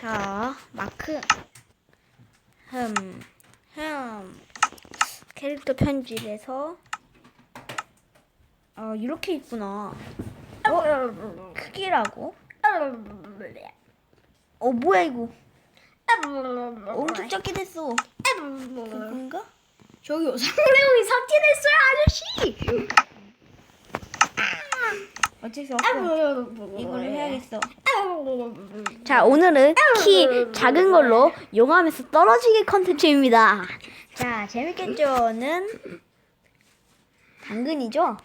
자, 마크. 흠, 흠. 캐릭터 편집에서 어 이렇게 있구나. 어? 크기라고? 어 뭐야 이거? 엄청 작게 됐어. 그건가? 저기요 상레온이 삭제됐어요 아저씨. 어쩔 수 없어. 이거를 해야겠어. 자, 오늘은 키 작은 걸로 용암에서 떨어지기 컨텐츠입니다. 자, 재밌겠죠?는 당근이죠?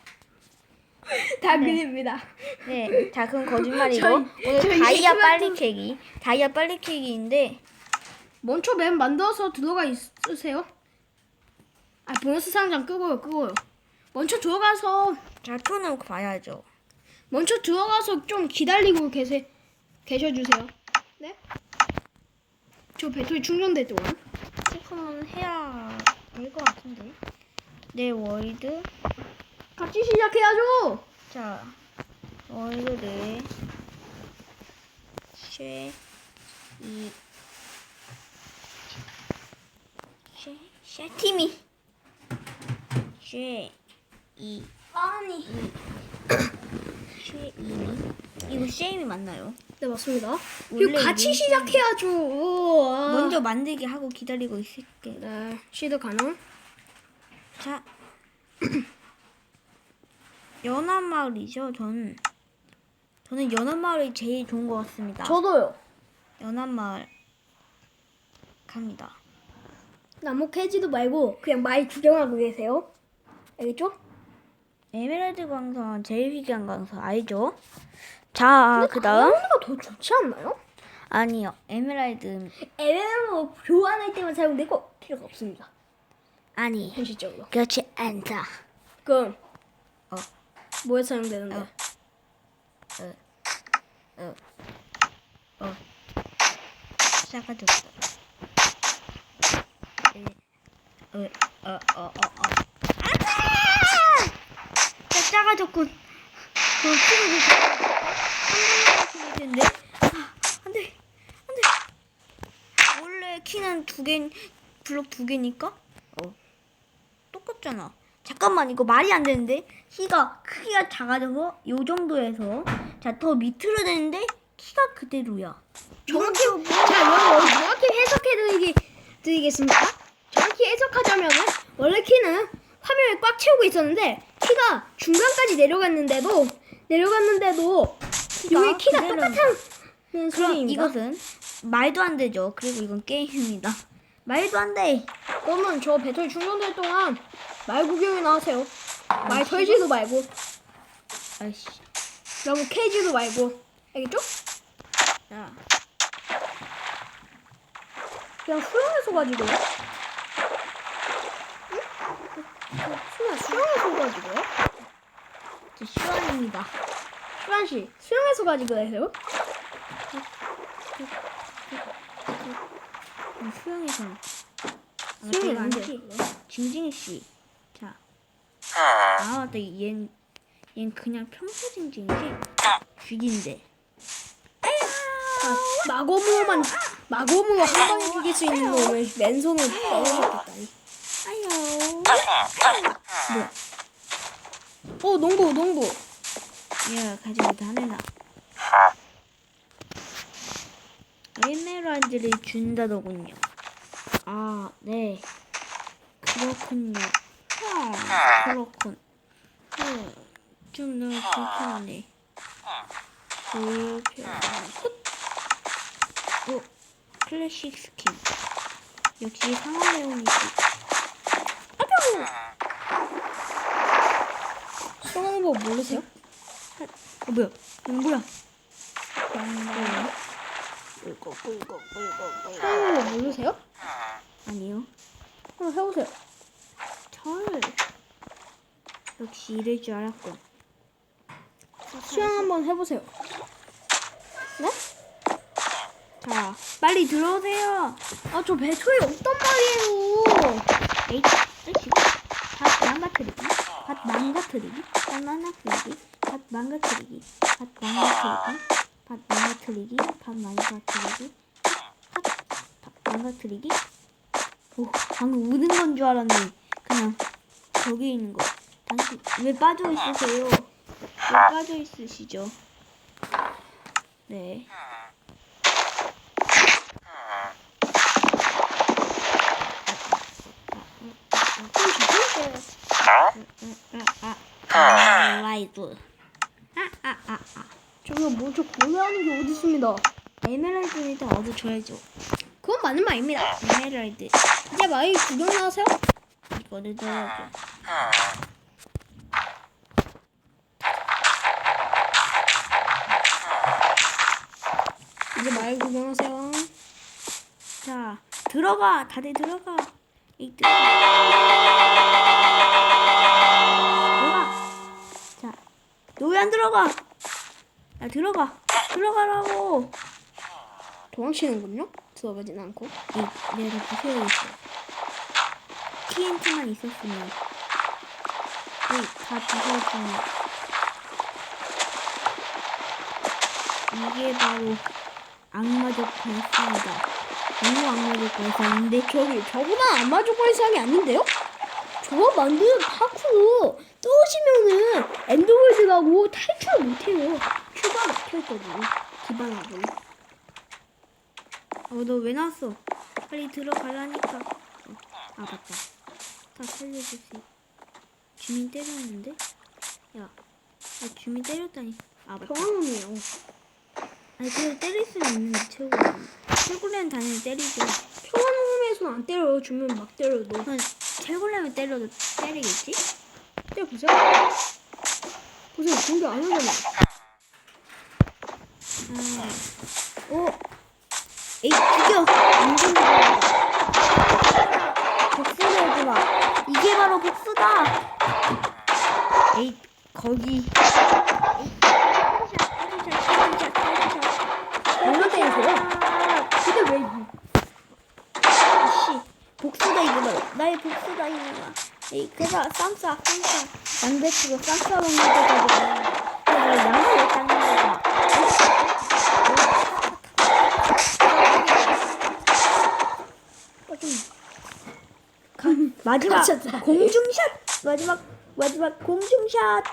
당근입니다. 네. 자, 그럼 거짓말이고 저희- 오늘 저희 다이아 빨리 좀- 캐기. 다이아 빨리 캐기인데 먼저 맵 만들어서 들어가 있으세요. 아 보너스 상장 끄고요 끄고요. 먼저 들어가서 자, 켜놓고 봐야죠. 먼저 들어가서 좀 기다리고 계세 계셔주세요. 네? 저 배터리 충전될 동안. 체크는 해야 될 것 같은데. 네, 월드. 같이 시작해야죠. 자, 월드를 쉐, 이, 쉐, 쉐티미. 쉐, 이, 아니. 쉐, 이미. 이거 쉐임이 맞나요? 네 맞습니다. 원래 이거 같이 이게- 시작해야죠. 아. 먼저 만들기 하고 기다리고 있을게. 네 시드 가능. 자, 연합마을이죠. 저는 저는 연합마을이 제일 좋은 것 같습니다. 저도요. 연합마을 갑니다. 나무 캐지도 말고 그냥 많이 구경하고 계세요. 알겠죠? 에메랄드 광선 제일 희귀한 광선 알죠? 자, 그 다음 다이아몬드가 더 좋지 않나요? 아니요. 에메랄드 MMO 교환할 때만 사용되고 필요가 없습니다. 아니. 현실적으로. 그렇지 않다. 그럼 어. 뭐에 사용되는데? 어. 어. 어. 어, 어, 어, 어, 어. 안돼! 자, 작아졌군. 그 키를 한 텐데. 아, 안돼, 안돼. 원래 키는 두 개, 블록 두 개니까. 어. 똑같잖아. 잠깐만 이거 말이 안 되는데 키가 크기가 작아져서 요 정도에서 자 더 밑으로 되는데 키가 그대로야. 정확히 자 여러분 정확히 해석해 드리기 드리겠습니다. 정확히 해석하자면은 원래 키는 화면을 꽉 채우고 있었는데 키가 중간까지 내려갔는데도 내려갔는데도 여기 키가 그대로입니다. 똑같은 그럼. 이것은 말도 안 되죠. 그리고 이건 게임입니다. 말도 안 돼. 그러면 저 배터리 충전될 동안 말 구경이나 하세요. 말 털지도 말고 아이씨. 그리고 케이지도 말고 알겠죠? 자, 그냥 수영해서 가지고요. 응? 그냥 수영해서 가지고요. 저 슈안입니다. 수란 씨, 수영해서 가지고 계세요? 음, 수영에서. 아, 수영이 뭔데? 아니지. 징징이 씨. 자. 아 맞다. 얜, 얜 그냥 평소 징징이지. 죽인데. 아, 마검으로만 마검으로 한 방에 죽일 수 있는 놈을 맨손으로 떨어졌겠다니. 아유. 뭐야? 어, 농구, 농구. 가지고 있다 하늘나. 에메랄드를 준다더군요. 아, 네. 그렇군요. 아, 그렇군. 어, 좀 너무 불편하네. 불편. 어, 클래식 스킨. 역시 상하레온이지. 수 영하는 법 모르세요? 어, 뭐야? 이거 뭐야? 수영하는 법 모르세요? 아니요. 한번 해보세요. 절. 역시 이럴 줄 알았군. 수영 한번 해보세요. 네? 자, 빨리 들어오세요. 아, 저 배터리 없단 말이에요. 에이, 에이, 밭 망가뜨리기, 밭 망가뜨리기, 밭 망가뜨리기, 밭 망가뜨리기, 밭 망가뜨리기, 밭 망가뜨리기, 밭 망가뜨리기, 밭 망가뜨리기? 오, 방금 우는 건 줄 알았네. 그냥 저기 있는 거. 당신 왜 빠져 있으세요? 왜 빠져 있으시죠? 네. 아, 아, 아, 아, 아. 저거 뭐저 고려하는 게 어디 있습니다. 에메랄드 일단 얻어줘야죠. 그건 맞는 말입니다. 에메랄드. 이제 마을 구경 나세요? 이거를 넣어야죠. 이제 마을 구경하세요. 자, 들어가. 다들 들어가. 이. 들어가. 왜 안 들어가? 야, 들어가. 들어가라고. 도망치는군요. 들어가진 않고. 이, 내가 부숴야겠어. TNT만 있었으면. 이, 다 부숴주면. 이게 바로 악마적 발상이다. 너무 악마적 발상인데 저기 저보다 안 맞을 이상이 아닌데요? 저거 만드는 파쿠로 떠오시면은 엔더월드 가고 탈출 못해요. 큐가 막혀있거든요. 기반하고. 어, 너왜 나왔어? 빨리 들어가라니까. 어, 아, 맞다. 다 살려주세요. 주민 때렸는데? 야, 야 주민 때렸다니. 아, 맞다. 평화문이에요. 아니, 그래도 때릴 수는 있는데, 최고는. 최고는 당연히 때리죠. 평화문에서는 안 때려요. 주면 막 때려도. 그 냥 최고라면 때려도 때리겠지? 때려보세요. 보세요. 공격 안 하잖아요. 아, 오! 에이, 죽여! 안 죽여! 복수를 해주마. 이게 바로 복수다! 에이, 거기. 에이, 헤드샷, 헤드샷, 헤드샷, 헤드샷. 얼마 때리세요? 근데 왜 씨, 복수다 이거 봐. 나의 복수다 이거야. 에이, 그가 쌈싸, 쌈싸. 양배추가 쌈싸 먹는. 내가 양을 왜 닦는. 가, 마지막. 공중샷 마지막 마지막 공중샷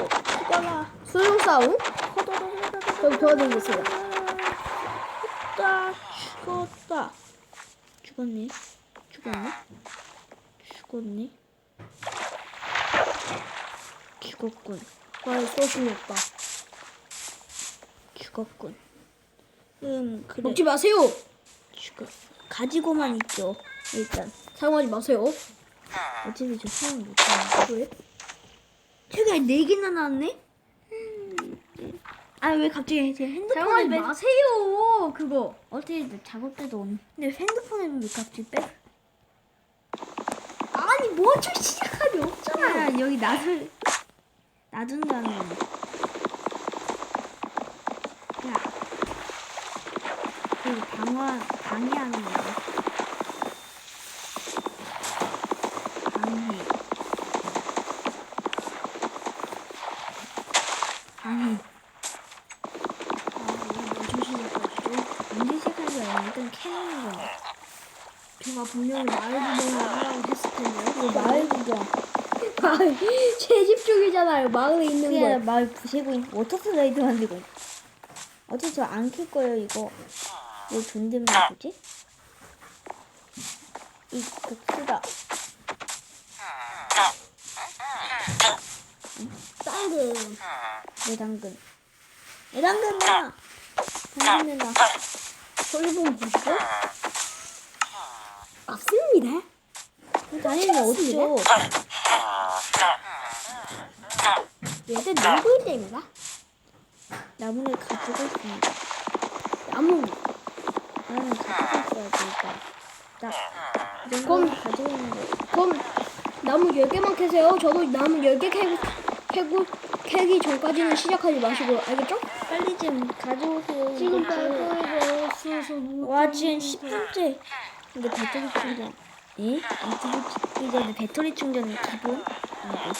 어, 죽어라 소용 싸움? 저기 도와드리겠어요. 죽었다 죽었다 죽었네 죽었네 죽었네 죽었군 아, 소심이 없다. 죽었군 음 그래 먹지 마세요. 죽었어 가지고만 있죠 일단 사용하지 마세요. 어차피 저 사용 못하는데 왜? 최근에 4개나 나왔네? 아 왜 갑자기 제 핸드폰에 사용하지 매... 마세요. 그거. 어제 작업 때도 없 근데 핸드폰에 왜 갑자기 빼? 아니 뭐좀 시작하기 없잖아요. 야 여기 놔둘 놔둔다는 야 여기 방화 방해하는 거야 방해 방해 좀 시작하시죠. 언제 시작한 거야 일단 캐는 거야 분명히 마을 구경을 하라고 했을 텐데요. 이거 마을 구경 마을 채집 중이잖아요. 마을에 있는 거. 마을 부시고 있- 워터 슬라이드 만들고 어차피 저안킬 거예요 이거 뭐 존댓말 뭐지? 이 복수다 땅금. 내 당근 내 당근 나 당근 나 솔분 보시고. 없습니다. 당연히 없죠 얘들 놀고 있답니다. 나무를 가지고 있습니다 나무. 나무를 가지고 일단 딱 이런 그럼- 거 가지고 있는 거 그럼 나무 10개만 캐세요. 저도 나무 10개 캐고, 캐고, 캐기 전까지는 시작하지 마시고, 알겠죠? 빨리 좀 가져오세요 지금. 빨리 수수 와 지금 10분째 근데 배터리 충전 예? 유튜브 전에 배터리 충전은 기본 아니고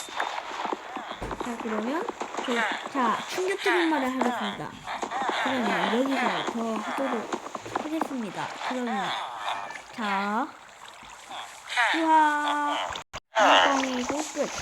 자 그러면 저, 자 충격 드린 말을 하겠습니다 그러면 여기서 더 하도록 하겠습니다. 그러면 자 수학 뚜껑이고 끝.